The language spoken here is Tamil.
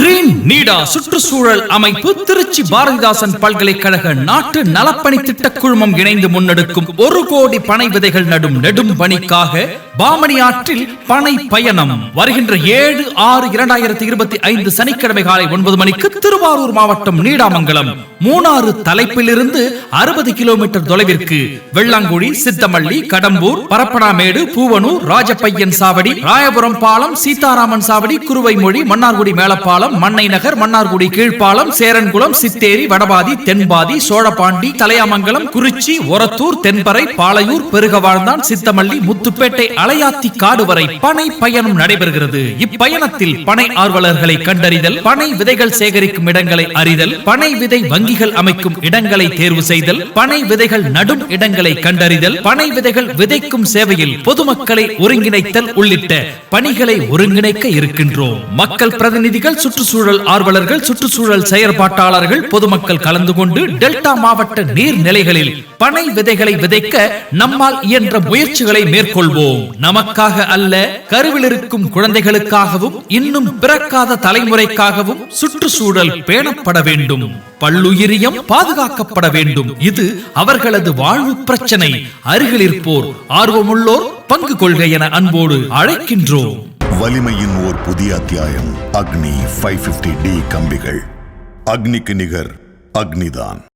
கிரீன் நீடா சுற்றுச்சூழல் அமைப்பு திருச்சி பாரதிதாசன் பல்கலைக்கழக நாட்டு நலப்பணி திட்ட குழுமம் இணைந்து முன்னெடுக்கும் ஒரு கோடி பனை விதைகள் நடும் நெடும் பணிக்காக பாமணி ஆற்றில் பனை பயணம். வருகின்ற ஏழு ஆறு இரண்டாயிரத்தி இருபத்தி ஐந்து சனிக்கிழமை காலை ஒன்பது மணிக்கு திருவாரூர் மாவட்டம் நீடாமங்கலம். மூணாறு தலைப்பிலிருந்து அறுபது கிலோமீட்டர் தொலைவிற்கு வெள்ளாங்குழி சித்தமல்லி கடம்பூர் பரப்பனாமேடு பூவனூர் ராஜப்பையன் சாவடி ராயபுரம் பாலம் சீதாராமன் சாவடி குருவை மொழி மன்னார்குடி மேலப்பாலம் மண்ணை நகர் மன்னார்குடி கீழ்ப்பாலம் சேரன்குளம் சித்தேரி வடபாதி தென்பாதி சோழபாண்டி தலையாமங்கலம் குறிச்சி ஒரத்தூர் தென்பறை பாளையூர் பெருகவாழ்ந்தான் சித்தமல்லி முத்துப்பேட்டை தலையாத்தி காடு வரை பனை பயணம் நடைபெறுகிறது. இப்பயணத்தில் பனை ஆர்வலர்களை கண்டறிதல் பனை விதைகள் சேகரிக்கும் இடங்களை அறிதல் பனை விதை வங்கிகள் அமைக்கும் இடங்களை தேர்வு செய்தல் பனை விதைகள் நடும் இடங்களை கண்டறிதல் பனை விதைகள் விதைக்கும் சேவையில் பொதுமக்களை ஒருங்கிணைத்தல் உள்ளிட்ட பணிகளை ஒருங்கிணைக்க இருக்கின்றோம். மக்கள் பிரதிநிதிகள் சுற்றுச்சூழல் ஆர்வலர்கள் சுற்றுச்சூழல் செயற்பாட்டாளர்கள் பொதுமக்கள் கலந்து கொண்டு டெல்டா மாவட்ட நீர்நிலைகளில் பனை விதைகளை விதைக்க நம்மால் இயன்ற முயற்சிகளை மேற்கொள்வோம். நமக்காக அல்ல கருவில் இருக்கும் குழந்தைகளுக்காகவும் இன்னும் பிறக்காத தலைமுறைக்காகவும் சுற்றுச்சூழல் பேணப்பட வேண்டும். பல்லுயிரியம் பாதுகாக்கப்பட வேண்டும். இது அவர்களது வாழ்வு பிரச்சனை. அருகில் இருப்போர் ஆர்வமுள்ளோர் பங்கு கொள்கை என அன்போடு அழைக்கின்றோம். வலிமையின் ஓர் புதிய அத்தியாயம். அக்னி ஃபைவ் டி கம்பிகள். அக்னிக்கு நிகர் அக்னிதான்.